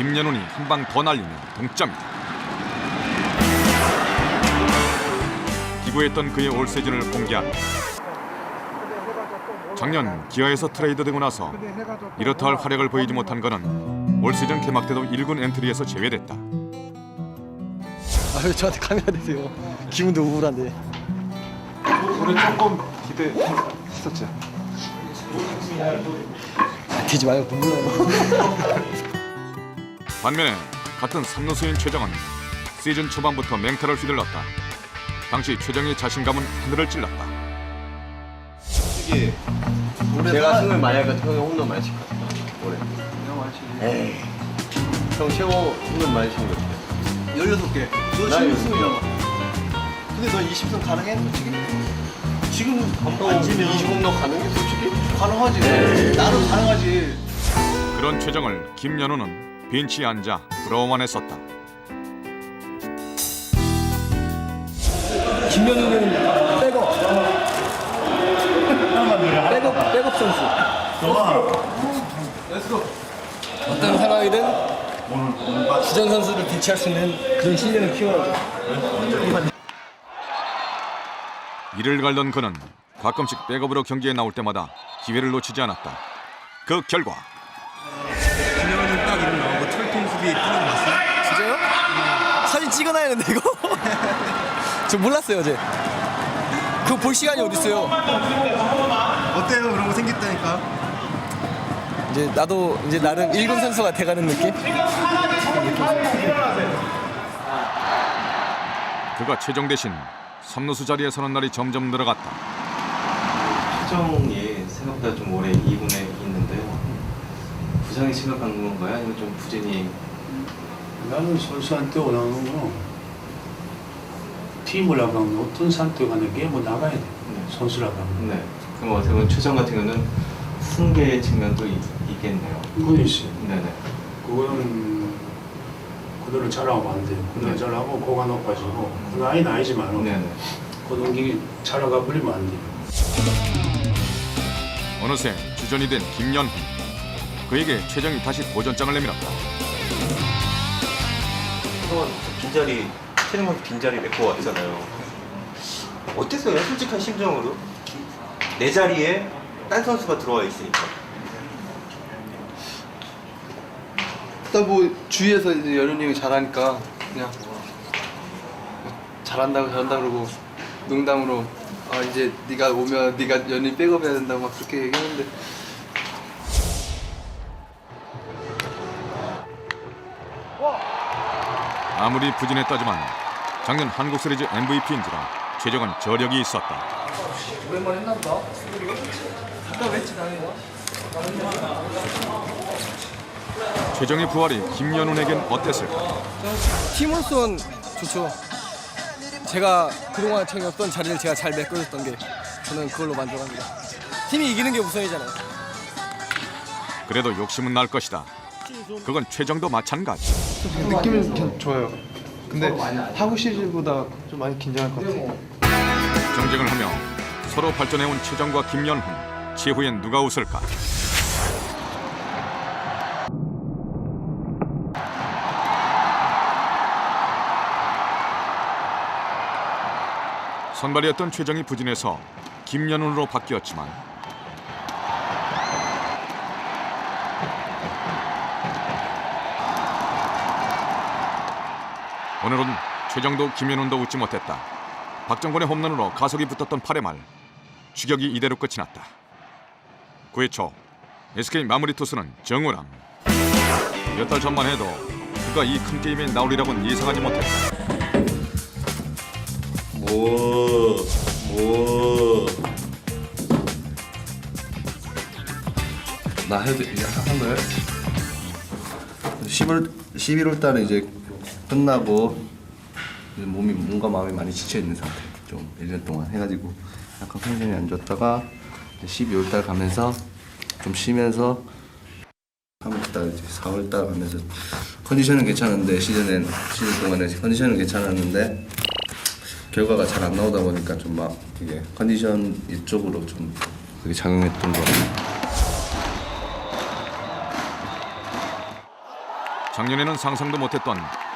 김연훈이 한 방 더 날리면 동점이다. 기부했던 그의 올 시즌을 공개한다. 작년 기아에서 트레이드되고 나서 이렇다 할 활약을 보이지 못한 그는 올 시즌 개막 때도 1군 엔트리에서 제외됐다. 아왜 저한테 카메라 대세요? 기분도 우울한데. 우리 조금 기대했었지. 아, 되지 마요 눈물 나요. 반면에 같은 삼루수인 최정은 시즌 초반부터 맹타를 휘둘렀다. 당시 최정의 자신감은 하늘을 찔렀다. 솔직히 제가 승을 많이 하니까 형이 홈런 많이 칠 것 같아 올해 에이 형 최고 홈런 많이 친것 같아 16개. 너 나 지금 이거- 승이잖아. 근데 너 20승 가능해? 솔직히? 지금 형안 지면 20 홈런 가는 게 솔직히 가능하지. 나는 가능하지. 그런 최정을 김연우는 벤치에 앉아 부러워만 했었다. 김현우는 백업. 백업 백업 선수. 어떤 상황이든 주전 선수를 대체할 수 있는 그런 실력을 키워야죠. 이를 갈던 그는 가끔씩 백업으로 경기에 나올 때마다 기회를 놓치지 않았다. 그 결과 수비 뛰는 거 봤어? 진짜요? 사진 찍어놔야 되는데 이거? 저 몰랐어요 어제. 그거 볼 시간이 어딨어요. 어때요? 그런 거 생겼다니까. 이제 나도 이제 나름 일군 선수가 돼가는 느낌? 그가 최정 대신 삼루수 자리에 서는 날이 점점 늘어갔다. 최정이 생각보다 좀 오래 2군에 있는데요. 부상이 심각한 건가요? 아니면 좀 부진이 나는 선수한테 원하는 건 팀을 하면 어떤 상태가 간에 게임을 나가야 돼. 네. 선수라고 하면. 네. 그럼 어떻게 보면 최정 같은 경우는 승계의 측면도 있, 있겠네요. 그건 있어. 네네. 그거는 그대로 잘하면 안 돼. 그대로 네. 잘하고 고가 높아지고 그 나이는 아니지만 네네. 그 동기 잘하가 버리면 안 돼. 어느새 주전이 된 김연훈. 그에게 최정이 다시 도전장을 내밀었다. 형은 빈자리 트레이먼 빈자리 메꿔 왔잖아요. 어땠어요? 솔직한 심정으로 내 자리에 딴 선수가 들어와 있으니까. 일단 뭐 주위에서 이제 연훈이 형이 잘하니까 그냥 잘한다고 잘한다 그러고 농담으로 아 이제 네가 오면 네가 연이 백업해야 된다고 막 그렇게 얘기하는데 아무리 부진했다지만 작년 한국 시리즈 MVP인지라 최정은 저력이 있었다. 최정의 부활이 김연훈에겐 어땠을까? 팀으로선 좋죠. 제가 그동안 챙겼던 자리를 제가 잘 메꿔줬던 게 저는 그걸로 만족합니다. 팀이 이기는 게 우선이잖아요. 그래도 욕심은 날 것이다. 그건 최정도 마찬가지. 느낌은 괜- 좋아요. 근데 하구 시리즈보다 좀 많이 긴장할 것 같아요. 경쟁을 하며 서로 발전해온 최정과 김연훈. 최후엔 누가 웃을까? 선발이었던 최정이 부진해서 김연훈으로 바뀌었지만 오늘은 최정도 김연훈도 웃지 못했다. 박정권의 홈런으로 가속이 붙었던 8회 말 추격이 이대로 끝이 났다. 9회 초 SK 마무리 투수는 정우람. 몇 달 전만 해도 그가 이 큰 게임에 나오리라고는 예상하지 못했다. 뭐, 뭐. 나 해도 이제 한 거예요? 10월 11월 달에 이제 끝나고 이제 몸이 몸과 마음이 많이 지쳐 있는 상태. 좀 1년 동안 해가지고 약간 컨디션이 안 좋았다가 12월 달 가면서 좀 쉬면서 3월 달 이제 4월 달 가면서 컨디션은 괜찮은데 시즌엔 시즌 동안에 컨디션은 괜찮았는데 결과가 잘 안 나오다 보니까 좀 막 이게 컨디션 이쪽으로 좀 그게 작용했던 거 같아요. 작년에는 상상도 못했던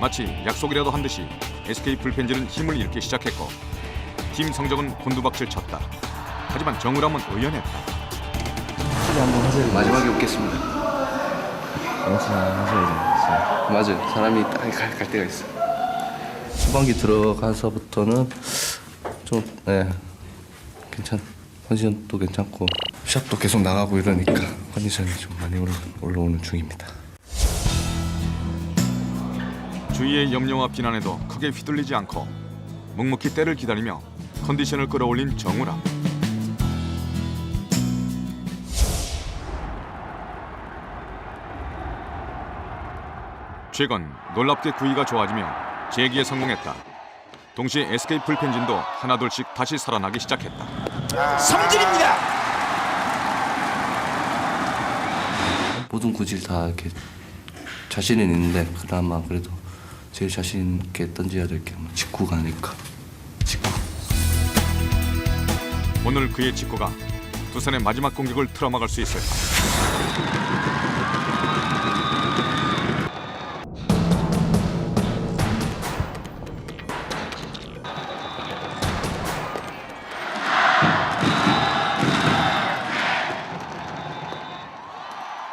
마치 약속이라도 한 듯이 SK 불펜지는 힘을 잃기 시작했고 팀 성적은 곤두박질 쳤다. 하지만 정우람은 의연했다. 마지막에 웃겠습니다. 맞아요. 사람이 딱 갈, 갈 때가 있어. 후반기 들어가서부터는 좀 네, 괜찮. 컨디션도 괜찮고 샷도 계속 나가고 이러니까 컨디션이 좀 많이 올라, 올라오는 중입니다. 주위의 염려와 비난에도 크게 휘둘리지 않고 묵묵히 때를 기다리며 컨디션을 끌어올린 정우람. 최근 놀랍게 구위가 좋아지며 재기에 성공했다. 동시에 SK 불펜진도 하나둘씩 다시 살아나기 시작했다. 모든 구질 다 이렇게 자신은 있는데 그나마 그래도 제일 자신 있게 던져야 될 게 직구가 아닐까. 직구. 오늘 그의 직구가 두산의 마지막 공격을 틀어막을 수 있을까?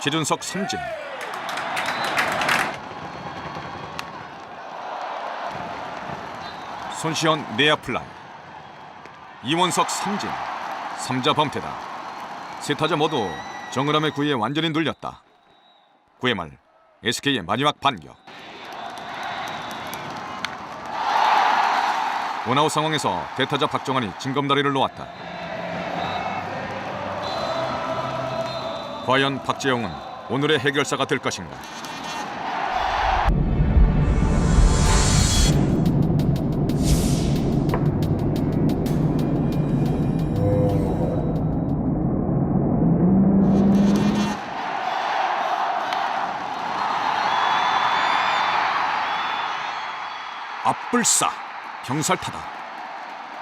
최준석 삼진 손시현 내야 플라이. 이원석 삼진. 3자 범퇴다. 세 타자 모두 정은함의 구위에 완전히 눌렸다. 9회 말 SK의 마지막 반격. 원아웃 상황에서 대타자 박정환이 징검다리를 놓았다. 과연 박재영은 오늘의 해결사가 될 것인가 앞불싸 경살타다.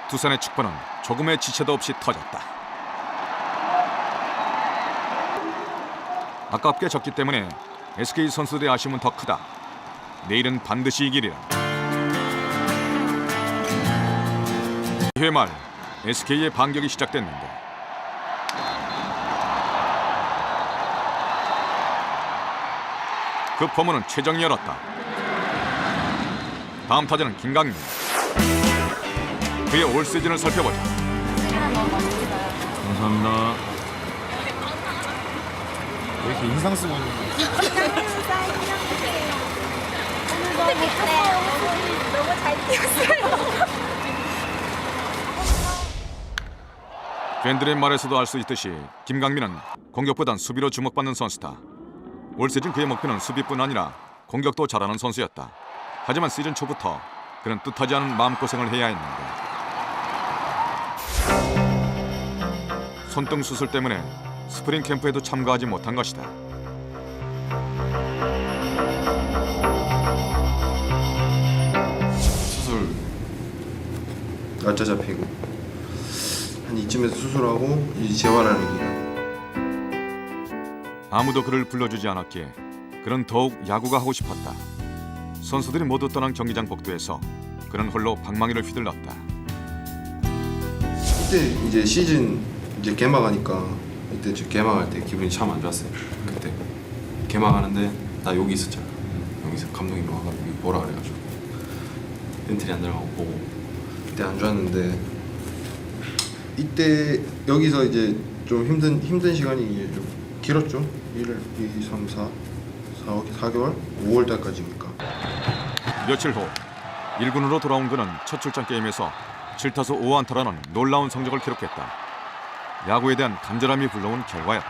두산의 축구는 조금의 지체도 없이 터졌다. 아깝게 졌기 때문에 SK 선수들의 아쉬움은 더 크다. 내일은 반드시 이기리라. 2회 말 SK의 반격이 시작됐는데. 그 포문은 최정이 열었다 다음 타자는 김강민. 그의 올 시즌을 살펴보자. 감사합니다. 왜 이렇게 인상 쓰고 있는 거야? 너무 잘 뛰었어요. 팬들의 말에서도 알 수 있듯이 김강민은 공격보단 수비로 주목받는 선수다. 올 시즌 그의 목표는 수비뿐 아니라 공격도 잘하는 선수였다. 하지만 시즌 초부터 그는 뜻하지 않은 마음고생을 해야 했는데 손등 수술 때문에 스프링 캠프에도 참가하지 못한 것이다. 수술 날짜 잡히고 한 이쯤에서 수술하고 이제 재활하는 기간 아무도 그를 불러주지 않았기에 그는 더욱 야구가 하고 싶었다. 선수들이 모두 떠난 경기장 복도에서 그는 홀로 방망이를 휘둘렀다. 이때 이제 시즌 이제 개막하니까 이때 저 개막할 때 기분이 참 안 좋았어요 그때 개막하는데 나 여기 있었잖아 여기서 감독님이 와가지고 뭐라 그래가지고 엔트리 안 들어가고 보고 그때 안 좋았는데 이때 여기서 이제 좀 힘든 힘든 시간이 이제 좀 길었죠 1, 2, 3, 4 4, 4개월? 5월 달까지니까 며칠 후 1군으로 돌아온 그는 첫 출장 게임에서 7타수 5안타라는 놀라운 성적을 기록했다. 야구에 대한 간절함이 불러온 결과였다.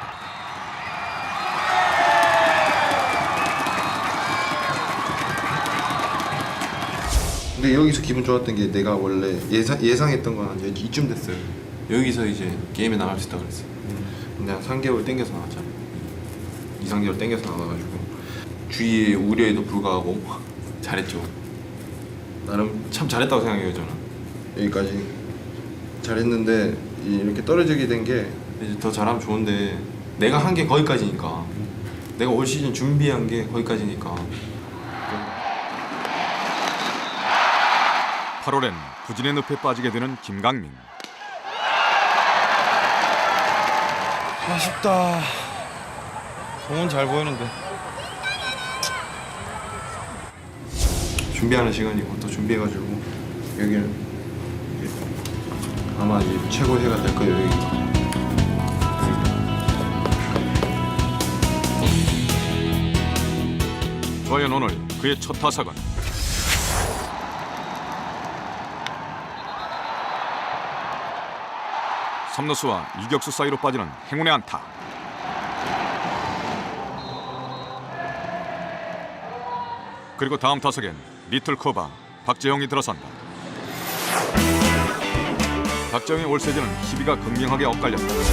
근데 여기서 기분 좋았던 게 내가 원래 예상 예상했던 건 이제 이쯤 됐어요. 여기서 이제 게임에 나갈 수 있다 그랬어. 근데 한 3개월 땡겨서 나왔잖아. 2, 3개월 땡겨서 나와가지고 주위의 우려에도 불구하고 잘했죠. 나름 참 잘했다고 생각해요 저는. 여기까지 잘했는데 이- 이렇게 떨어지게 된 게 이제 더 잘하면 좋은데 내가 한 게 거기까지니까 내가 올 시즌 준비한 게 거기까지니까 8월엔 부진의 늪에 빠지게 되는 김강민. 아쉽다. 공은 잘 보이는데. 준비하는 시간이고 또 준비해가지고 여기는 아마 이제 최고 해가 될 거예요 여기가. 과연 오늘 그의 첫 타석은 삼루수와 유격수 사이로 빠지는 행운의 안타. 그리고 다음 타석엔 리틀 커바 박재영이 들어선다. 박정희 올 시즌은 희비가 극명하게 엇갈렸다.